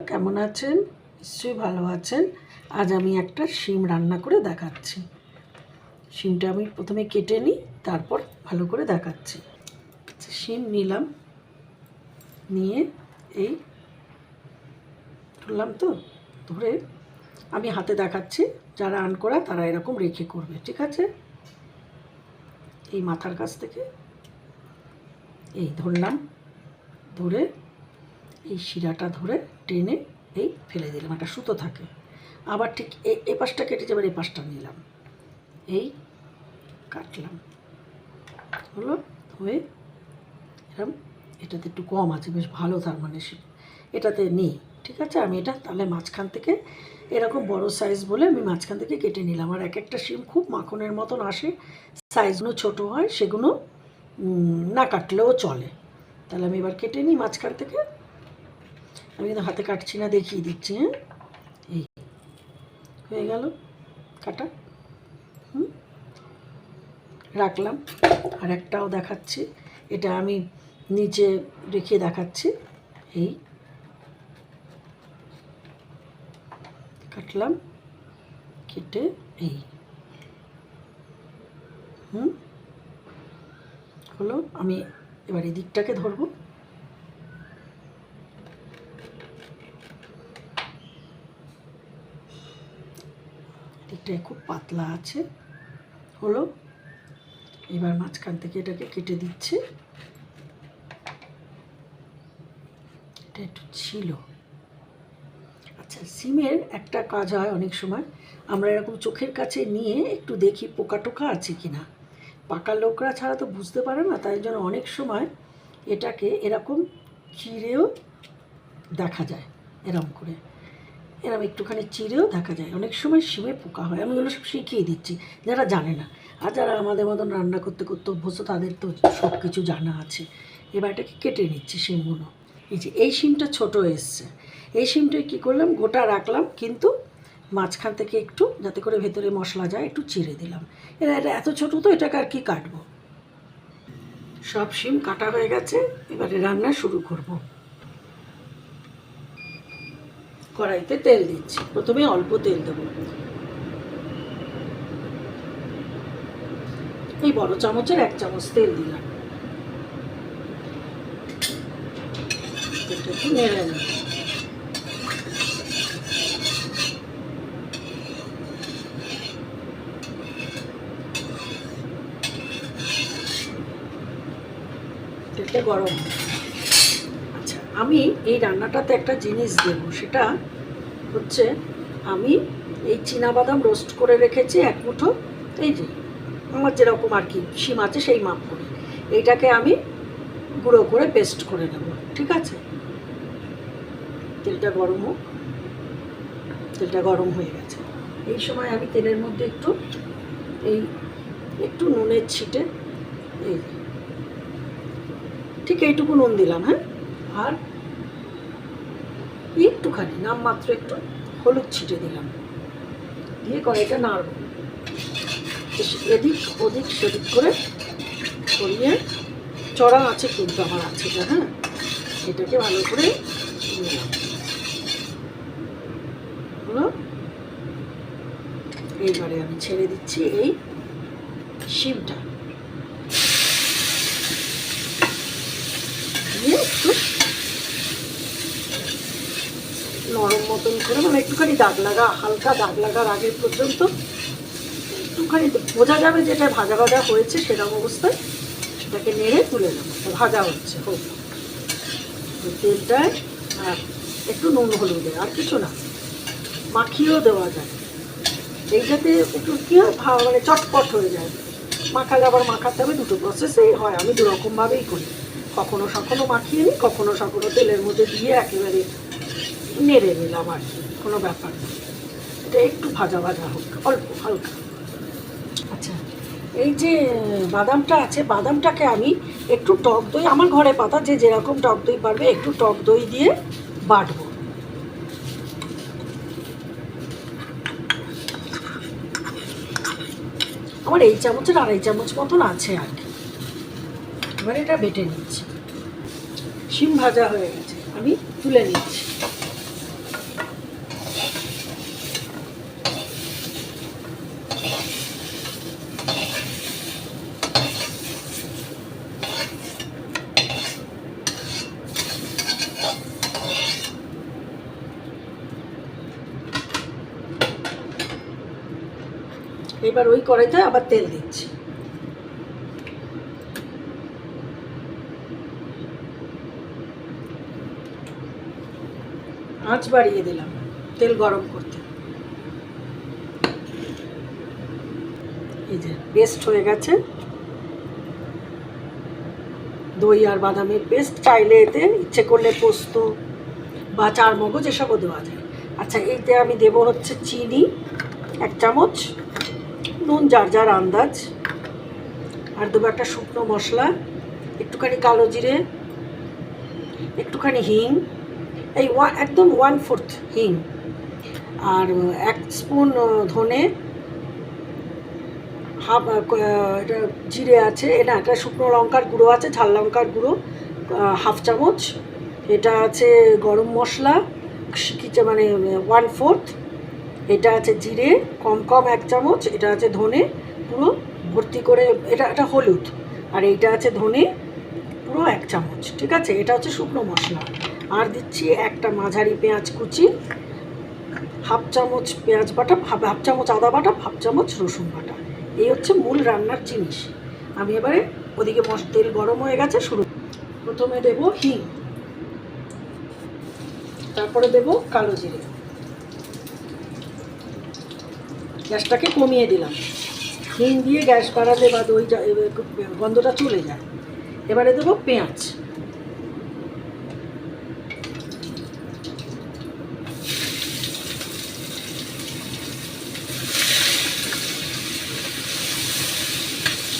কেমন আছেন? নিশ্চয়ই ভালো আছেন। আজ আমি একটা শিম রান্না করে দেখাচ্ছি। শিমটা আমি প্রথমে কেটে নিই তারপর ভালো করে দেখাচ্ছি। আচ্ছা, শিম নিলাম। নিয়ে এই ধরলাম তো ধরে আমি হাতে দেখাচ্ছি যারা আন করা তারা এরকম রেখে করবে ঠিক আছে? এই মাথার কাছ থেকে এই ধরলাম ধরে এই শিরাটা ধরে টেনে এই ফেলে দিলাম, একটা সুতো থাকে। আবার ঠিক এ- পাশটা কেটে যাবার এই পাশটা নিলাম। এই কাটলাম। হলো হয়ে এরম, এটাতে একটু কম আছে, বেশ ভালো তার মানে এটাতে নেই, ঠিক আছে? আমি এটা তাহলে মাঝখান থেকে এরকম বড় সাইজ বলে আমি মাঝখান থেকে কেটে নিলাম। আর এক একটা শিম খুব মাখনের মতন আসে সাইজগুলো ছোট হয়, সেগুলো না কাটলেও চলে। তাহলে আমি এবার কেটে নিই মাঝখান থেকে। আমি কিন্তু হাতে কাটছি না, দেখিয়ে দিচ্ছি হ্যাঁ? এই, হয়ে গেল, কাটা, হুম? রাখলাম, আর একটাও দেখাচ্ছি, এটা আমি নিচে রেখে দেখাচ্ছি, এই, কাটলাম, কেটে, এই, হুম? হলো, আমি এবার এই দিকটাকে ধরবো। দিকটায় খুব পাতলা আছে। হলো, এবার মাঝখান থেকে এটাকে কেটে দিচ্ছি। এটা একটু ছিল। আচ্ছা সিমের একটা কাজ হয় অনেক সময়। আমরা এরকম চোখের কাছে নিয়ে একটু দেখি পোকা টোকা আছে কি না পাকা লোকরা ছাড়া তো বুঝতে পারে না, তাই জন্য অনেক সময় এটাকে এরকম চিরেও দেখা যায় এরকম করে। এরকম একটুখানি চিরেও দেখা যায়। অনেক সময় শিমে পোকা হয়। আমি ওগুলো সব শিখিয়ে দিচ্ছি, যারা জানে না। আর যারা আমাদের মতন রান্না করতে করতে অভ্যস্ত, তাদের তো সব কিছু জানা আছে। এবার এটাকে কেটে নিচ্ছি শিমগুলো। এই যে, এই শিমটা ছোট এসছে। এই শিমটাই কী করলাম? গোটা রাখলাম, কিন্তু মাঝখান থেকে একটু যাতে করে ভেতরে মশলা যায়, একটু চিড়ে দিলাম। এরা এটা এত ছোটো তো, এটাকে আর কি কাটবো? সব শিম কাটা হয়ে গেছে। এবারে রান্না শুরু করব। কড়াইতে তেল দিচ্ছি। প্রথমে অল্প তেল দেবো। এই বড় চামচের এক চামচ তেল দিলাম। তেলটা গরম। আমি এই রান্নাটাতে একটা জিনিস দেব, সেটা হচ্ছে আমি এই বাদাম রোস্ট করে রেখেছি এক মুঠো, এই যে আমার যেরকম আর কি সিম আছে সেই মাপ করে। এইটাকে আমি গুঁড়ো করে পেস্ট করে নেব, ঠিক আছে? তেলটা গরম হোক, তেলটা গরম হয়ে গেছে। এই সময় আমি তেলের মধ্যে একটু, এই একটু নুনের ছিটে, এই ঠিক এইটুকু নুন দিলাম হ্যাঁ? আর একটুখানি, নামমাত্র একটু হলুদ ছিটে দিলাম। দিয়ে কড়াইটা নাড়ব। এদিক ওদিক সেদিক করে করিয়ে চড়া আছে কিন্তু আমার আছে এটা হ্যাঁ? এটাকে ভালো করে নিলাম হলো? এইবারে আমি ছেড়ে দিচ্ছি এই শিমটা দিয়ে একটু নরম মতন করে মানে একটুখানি দাগ লাগা, হালকা দাগ লাগার আগে পর্যন্ত একটুখানি বোঝা যাবে যে এটা ভাজা ভাজা হয়েছে সেরকম অবস্থায় সেটাকে নেড়ে তুলে নেব। ভাজা হচ্ছে, হোক। তেলটায় একটু নুন, হলুদে আর কিছু না। মাখিয়েও দেওয়া যায়। এইটাতে একটু কী হয় মানে চটপট হয়ে যায়। মাখালে আবার মাখাতে হবে, দুটো প্রসেসেই হয়। আমি দুরকমভাবেই করি। কখনো সখনো মাখিয়ে নিই কখনো সখনো তেলের মধ্যে দিয়ে একেবারে নেড়ে নিলাম আর কি কোনো ব্যাপার না। এটা একটু ভাজা ভাজা হোক অল্প হালকা। আচ্ছা। এই যে বাদামটা আছে বাদামটাকে আমি একটু টক দই আমার ঘরে পাতা যে যেরকম টক দই পারবে একটু টক দই দিয়ে বাটবো। আমার এই চামচের আড়াই চামচ মতন আছে আর কি। এবার এটা বেটে নিচ্ছি। শিম ভাজা হয়ে গেছে আমি তুলে নিচ্ছি। এবার ওই কড়াইতে আবার তেল দিচ্ছি। আঁচ বাড়িয়ে দিলাম, তেল গরম করতে। এই যে পেস্ট হয়ে গেছে। দই আর বাদামের পেস্ট চাইলে এতে ইচ্ছে করলে পোস্ত বা চার মগজ, এসবও দেওয়া যায়। আচ্ছা এইতে আমি দেবো হচ্ছে চিনি, এক চামচ। নুন, যার যার আন্দাজ। আর দেবো একটা শুকনো মশলা, একটুখানি কালো জিরে, একটুখানি হিং, এই ওয়া, একদম ওয়ান ফোর্থ হিং। আর এক স্পুন ধনে, হাফ এটা জিরে আছে এটা একটা শুকনো লঙ্কার গুঁড়ো আছে, ঝাল লঙ্কার গুঁড়ো হাফ চামচ। এটা আছে গরম মশলা মানে ওয়ান ফোর্থ এটা আছে জিরে, কম কম এক চামচ, এটা আছে ধনে, পুরো ভর্তি করে, এটা এটা হলুদ। আর এইটা আছে ধনে, পুরো এক চামচ, ঠিক আছে? এটা হচ্ছে শুকনো মশলা। আর দিচ্ছি একটা মাঝারি পেঁয়াজ কুচি, হাফ চামচ পেঁয়াজ বাটা, হাফ হাফ চামচ আদা বাটা, হাফ চামচ রসুন বাটা। এই হচ্ছে মূল রান্নার জিনিস। আমি এবারে ওদিকে মশ, তেল গরম হয়ে গেছে, শুরু। প্রথমে দেব হিং। তারপরে দেব কালো জিরে। গ্যাসটাকে কমিয়ে দিলাম। হিং দিয়ে গ্যাস বাড়ালে বা দই গন্ধটা চলে যায়। এবারে দেবো পেঁয়াজ।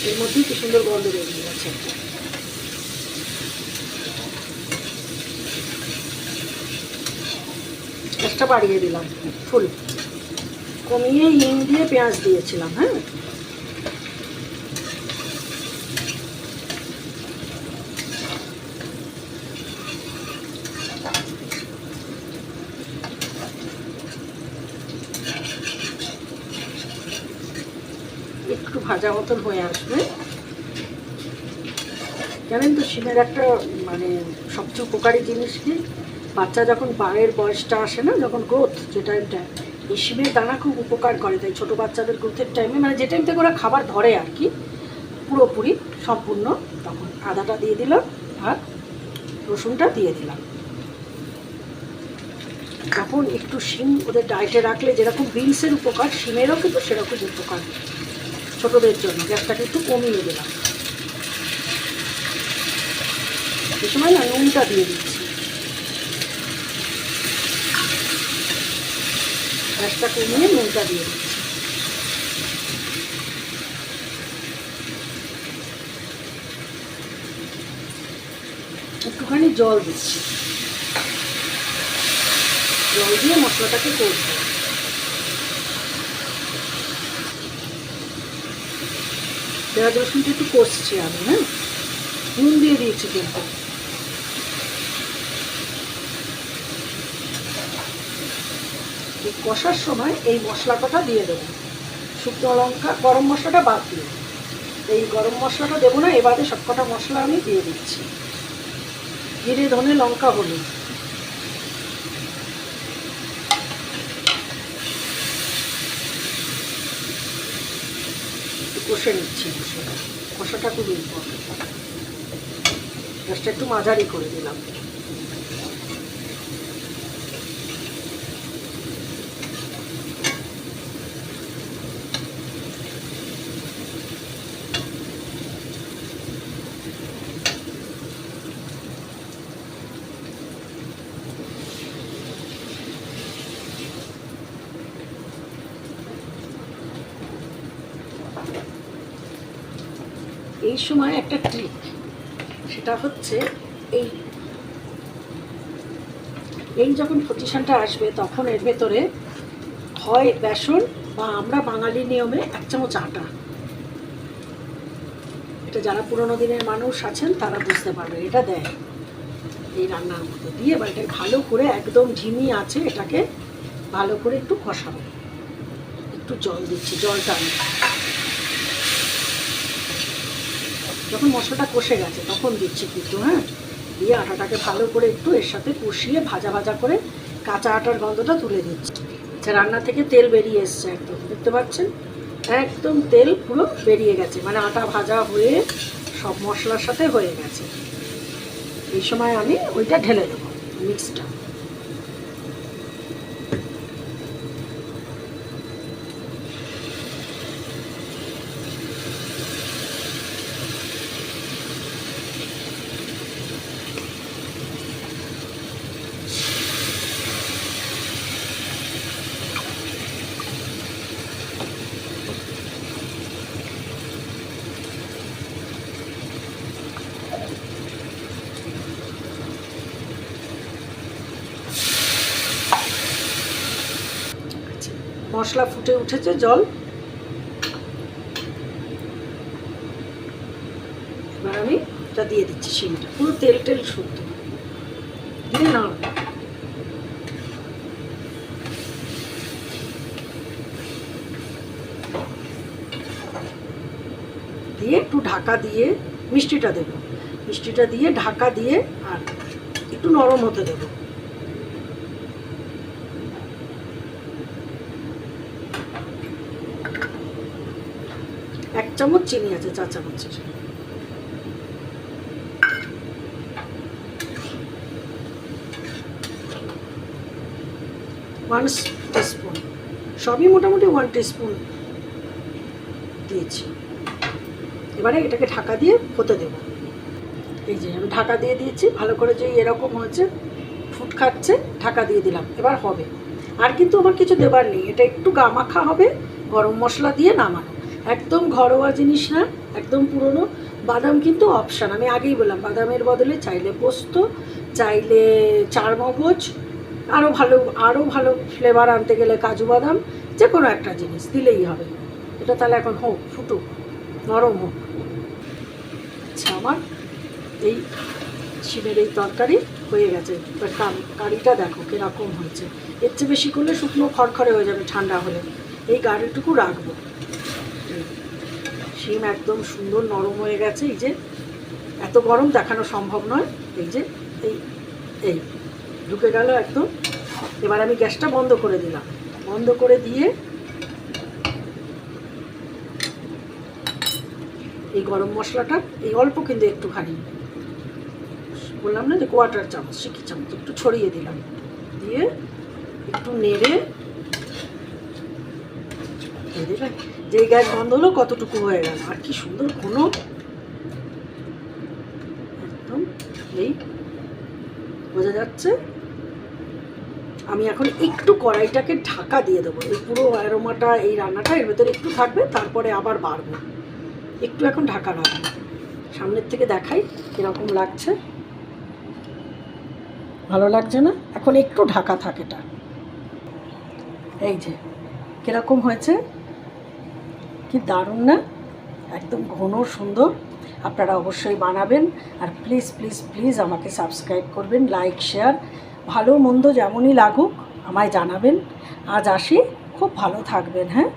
এর মধ্যেই কি সুন্দর গন্ধ বেরিয়ে গেছে। গ্যাসটা বাড়িয়ে দিলাম, ফুল। কমিয়ে হিং দিয়ে পেঁয়াজ দিয়েছিলাম হ্যাঁ? একটু ভাজা মতন হয়ে আসবে। জানেন তো, শিমের একটা মানে সবচেয়ে উপকারী জিনিস কি? বাচ্চা যখন পায়ের বয়সটা আসে না, যখন গ্রোথ যেটা এই দানা খুব উপকার করে তাই ছোটো বাচ্চাদের গ্রোথের টাইমে মানে যে টাইম থেকে ওরা খাবার ধরে আর কি, পুরোপুরি সম্পূর্ণ তখন আদাটা দিয়ে দিলাম আর রসুনটা দিয়ে দিলাম। তখন একটু শিম ওদের ডায়েটে রাখলে যেরকম বিনসের উপকার, শিমেরও কিন্তু সেরকম উপকার ছোটোদের জন্য গ্যাসটাকে একটু কমিয়ে দিলাম। এই সময় না নুনটা দিয়ে দিচ্ছি গ্যাসটা কমিয়ে নুনটা দিয়ে দিচ্ছি। একটুখানি জল দিচ্ছি। জল দিয়ে মশলাটাকে করব পেঁয়াজ রসুনটা একটু কষছি আমি হ্যাঁ? নুন দিয়ে দিয়েছি কিন্তু। এই কষার সময় এই মশলা কটা দিয়ে দেবো। শুকনো লঙ্কা, গরম মশলাটা বাদ দিয়ে। এই গরম মশলাটা দেবো না, এবারে সব কটা মশলা আমি দিয়ে দিচ্ছি। জিরে, ধনে, লঙ্কা, হলুদ। কষে নিচ্ছি কষাটা খুব ইম্পর্টেন্ট গ্যাসটা একটু মাঝারি করে দিলাম। এই সময় একটা ট্রিক সেটা হচ্ছে এই। এই যখন পজিশনটা আসবে, তখন এর ভেতরে হয় বেসন বা আমরা বাঙালি নিয়মে এক চামচ আটা। এটা যারা পুরোনো দিনের মানুষ আছেন, তারা বুঝতে পারবে এটা দেয়। এই রান্নার মধ্যে দিয়ে এবার এটা ভালো করে একদম ঝিমি আছে, এটাকে ভালো করে একটু কষাবো। একটু জল দিচ্ছি, জলটা আমি। যখন মশলাটা কষে গেছে, তখন দিচ্ছি কিন্তু হ্যাঁ? দিয়ে আটাটাকে ভালো করে একটু এর সাথে কষিয়ে ভাজা ভাজা করে কাঁচা আটার গন্ধটা তুলে দিচ্ছি। আচ্ছা রান্না থেকে তেল বেরিয়ে এসছে একদম, দেখতে পাচ্ছেন? একদম তেল পুরো বেরিয়ে গেছে মানে আটা ভাজা হয়ে সব মশলার সাথে হয়ে গেছে। এই সময় আমি ওইটা ঢেলে দেবো, মিক্সটা। মশলা ফুটে উঠেছে, জল। এবার আমি এটা দিয়ে দিচ্ছি শিমটা। পুরো তেল টেল শুদ্ধ। দিয়ে না দিয়ে একটু ঢাকা দিয়ে মিষ্টিটা দেবো। মিষ্টিটা দিয়ে ঢাকা দিয়ে আর একটু নরম হতে দেবো এক চামচ চিনি আছে চা চামচের ওয়ান টিস্পুন সবই মোটামুটি ওয়ান টিস্পুন দিয়েছি। এবারে এটাকে ঢাকা দিয়ে হতে দেব। এই যে, আমি ঢাকা দিয়ে দিয়েছি, ভালো করে যে এরকম হয়েছে, ফুট খাচ্ছে, ঢাকা দিয়ে দিলাম। এবার হবে। আর কিন্তু আমার কিছু দেবার নেই। এটা একটু গামাখা হবে, গরম মশলা দিয়ে নামানো। একদম ঘরোয়া জিনিস না, একদম পুরনো। বাদাম কিন্তু অপশান আমি আগেই বললাম, বাদামের বদলে চাইলে পোস্ত, চাইলে চার মগজ আরও ভালো আরও ভালো ফ্লেভার আনতে গেলে কাজু বাদাম যে কোনো একটা জিনিস, দিলেই হবে। এটা তাহলে এখন হোক, ফুটুক, নরম হোক। আচ্ছা আমার এই শিমের এই তরকারি হয়ে গেছে। এবার কারি কারিটা দেখো কীরকম হয়েছে। এর চেয়ে বেশি করলে শুকনো খড়খড়ে হয়ে যাবে, ঠান্ডা হলে। এই গাড়িটুকু রাখব। শিম একদম সুন্দর নরম হয়ে গেছে। এই যে, এত গরম দেখানো সম্ভব নয়। এই যে, এই এই, ঢুকে গেল একদম। এবার আমি গ্যাসটা বন্ধ করে দিলাম। বন্ধ করে দিয়ে এই গরম মশলাটা এই অল্প কিন্তু একটুখানি, বললাম না যে কোয়াটার চামচ, সিকি চামচ, একটু ছড়িয়ে দিলাম। দিয়ে একটু নেড়ে দেখলেন যেই গ্যাস বন্ধ হলো কতটুকু হয়ে গেল? আর কি সুন্দর কোনো একদম এই বোঝা যাচ্ছে। আমি এখন একটু কড়াইটাকে ঢাকা দিয়ে দেবো। এই পুরো অ্যারোমাটা, এই রান্নাটা এর ভেতরে একটু থাকবে, তারপরে আবার বাড়বো। একটু এখন ঢাকা রাখব। সামনের থেকে দেখাই কীরকম লাগছে। ভালো লাগছে না? এখন একটু ঢাকা থাকে এটা। এই যে, কীরকম হয়েছে? কি দারুণ না? একদম ঘন, সুন্দর। আপনারা অবশ্যই বানাবেন। আর প্লিজ প্লিজ প্লিজ আমাকে সাবস্ক্রাইব করবেন লাইক শেয়ার ভালো, মন্দ যেমনই লাগুক, আমায় জানাবেন। আজ আসি। খুব ভালো থাকবেন হ্যাঁ?